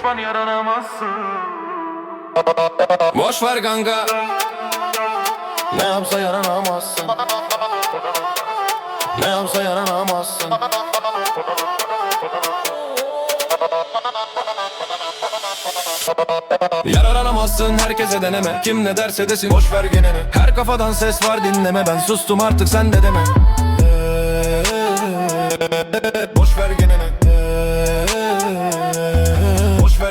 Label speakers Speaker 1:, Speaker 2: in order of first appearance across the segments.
Speaker 1: Düşman yaranamazsın.
Speaker 2: Boş ver kanka.
Speaker 3: Ne yapsa yaranamazsın. Ne yapsa yaranamazsın.
Speaker 2: Yaralanamazsın herkese deneme. Kim ne derse desin. Boş ver genene Her kafadan ses var dinleme. Ben sustum artık sen de deme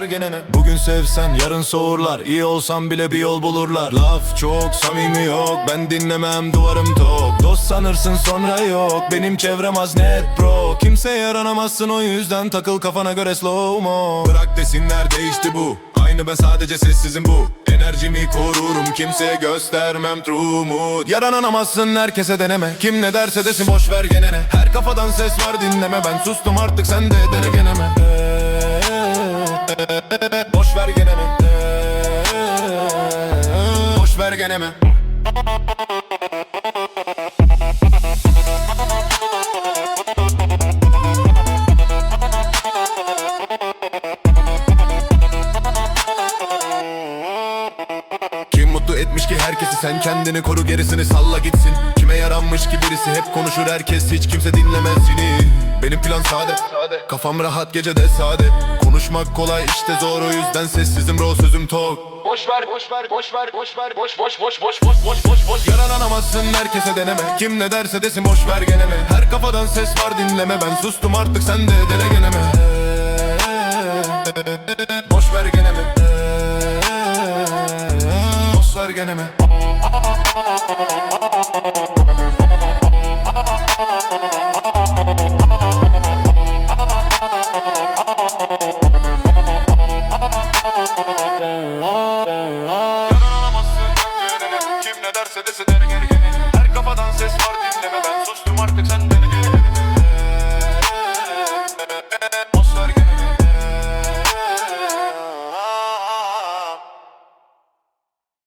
Speaker 2: Boş ver genene Bugün sevsen yarın soğurlar. İyi olsam bile bir yol bulurlar. Laf çok samimi yok. Ben dinlemem duvarım tok. Dost sanırsın sonra yok. Benim çevrem az net bro. Kimse yaranamazsın o yüzden Takıl kafana göre slow mo. Bırak desinler değişti bu. Aynı ben sadece sessizim bu. Enerjimi korurum kimseye göstermem true mood. Yaranamazsın herkese deneme. Kim ne derse desin boş ver genene. Her kafadan ses var dinleme. Ben sustum artık sen de dene geneme Boş ver geneme Boş ver Kim mutlu etmiş ki herkesi? Sen kendini koru gerisini salla gitsin. Kime yaranmış ki birisi? Hep konuşur herkes hiç kimse dinlemez seni Benim plan sade, kafam rahat gecede sade Konuşmak kolay işte zor. O yüzden sessizim bro sözüm tok.
Speaker 1: Boş ver boş ver boş ver boş ver boş boş boş boş boş boş boş boş
Speaker 2: Yaranamazsın herkese deneme. Kim ne derse desin boş ver geneme. Her kafadan ses var dinleme. Ben sustum artık sen de dene geneme. Boş ver geneme. Boş ver geneme I've no so this is.